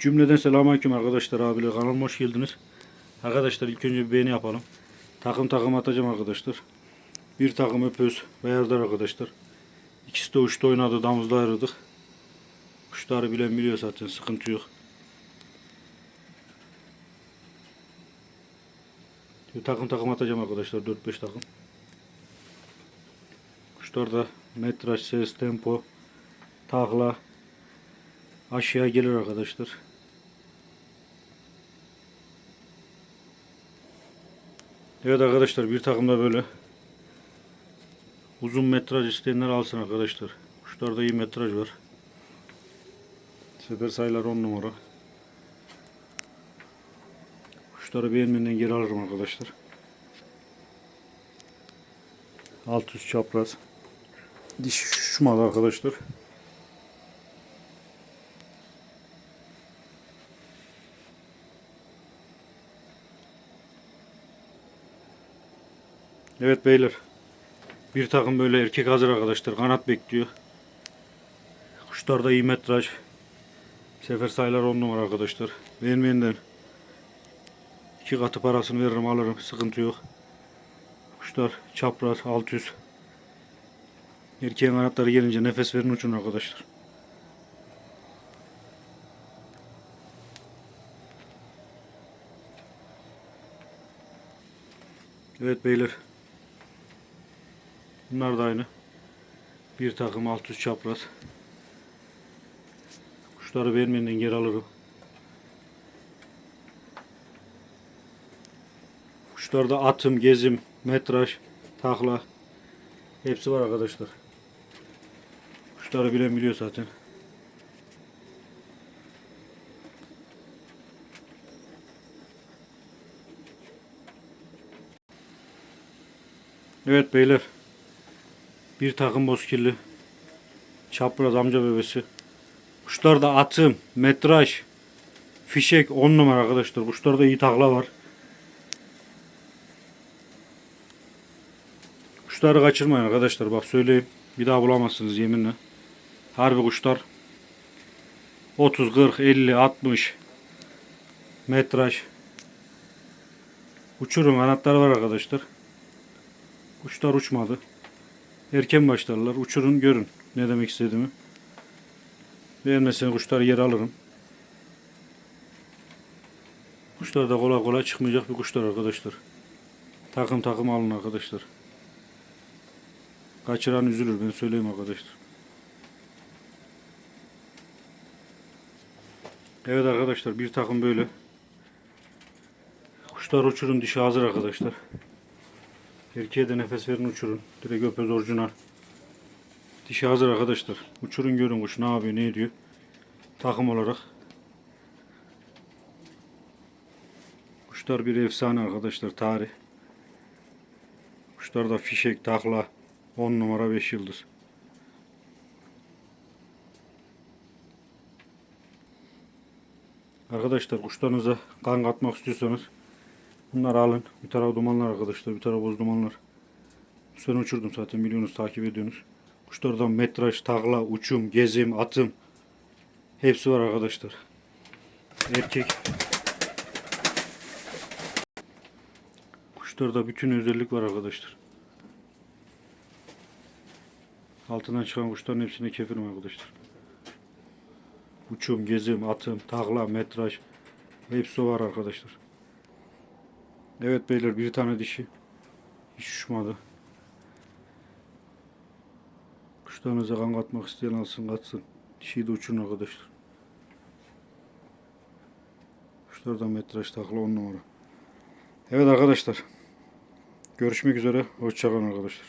Cümleden selamünaleyküm arkadaşlar abiler kanalıma hoş geldiniz. Arkadaşlar ilk önce bir beğeni yapalım. Takım takım atacağım arkadaşlar. Bir takım öpöz beyazlar arkadaşlar. İkisi de uçta oynadı damızda ayırdık. Kuşları bilen biliyor zaten sıkıntı yok. Bir takım takım atacağım arkadaşlar 4-5 takım. Kuşlar da metraj, ses, tempo, takla aşağı gelir arkadaşlar. Evet arkadaşlar bir takımda böyle uzun metraj isteyenler alsın arkadaşlar. Kuşlarda iyi metraj var. Sefer sayılar 10 numara. Kuşları beğenmeden geri alırım arkadaşlar. Alt üst çapraz. Diş şuşmadı arkadaşlar. Evet beyler. Bir takım böyle erkek hazır arkadaşlar. Kanat bekliyor. Kuşlarda iyi metraj. Sefer sayılar 10 numara arkadaşlar. Beğenmeyenden iki katı parasını veririm alırım. Sıkıntı yok. Kuşlar çapraz 600. Erkeğin kanatları gelince nefes verin uçun arkadaşlar. Evet beyler. Bunlar da aynı. Bir takım alt üst çapraz. Kuşları vermeyenden geri alırım. Kuşlarda atım, gezim, metraj, takla hepsi var arkadaşlar. Kuşları bilen biliyor zaten. Evet beyler. Bir takım bozkirli. Çapraz amca bebesi. Kuşlarda atım, metraj, fişek 10 numara arkadaşlar. Kuşlarda iyi takla var. Kuşları kaçırmayın arkadaşlar. Bak söyleyeyim. Bir daha bulamazsınız yeminle. Harbi kuşlar. 30, 40, 50, 60 metraj. Uçurum kanatları var arkadaşlar. Kuşlar uçmadı. Erken başlarlar. Uçurun görün ne demek istediğimi. Beğenmezseniz kuşları yere alırım. Kuşlar da kolay kolay çıkmayacak bir kuşlar arkadaşlar. Takım takım alın arkadaşlar. Kaçıran üzülür ben söyleyeyim arkadaşlar. Evet arkadaşlar bir takım böyle. Kuşlar uçurun dişi hazır arkadaşlar. Erkeğe de nefes verin uçurun. Direkt öpöz orijinal. Dişi hazır arkadaşlar. Uçurun görün kuş ne yapıyor ne ediyor. Takım olarak. Kuşlar bir efsane arkadaşlar tarih. Kuşlar da fişek takla 10 numara 5 yıldız. Arkadaşlar kuşlarınıza kan katmak istiyorsanız bunları alın. Bir taraf dumanlar arkadaşlar, bir taraf boz dumanlar. Bu sene uçurdum zaten biliyorsunuz takip ediyorsunuz. Kuşlardan metraj, takla, uçum, gezim, atım hepsi var arkadaşlar. Erkek. Kuşlarda bütün özellik var arkadaşlar. Altından çıkan kuşların hepsine kefirim arkadaşlar. Uçum, gezim, atım, takla, metraj hepsi var arkadaşlar. Evet beyler bir tane dişi. Hiç uçmadı. Kuşlarınıza kan katmak isteyen alsın katsın. Dişiyi de uçurun arkadaşlar. Kuşlardan metraj takla 10 numara. Evet arkadaşlar. Görüşmek üzere. Hoşçakalın arkadaşlar.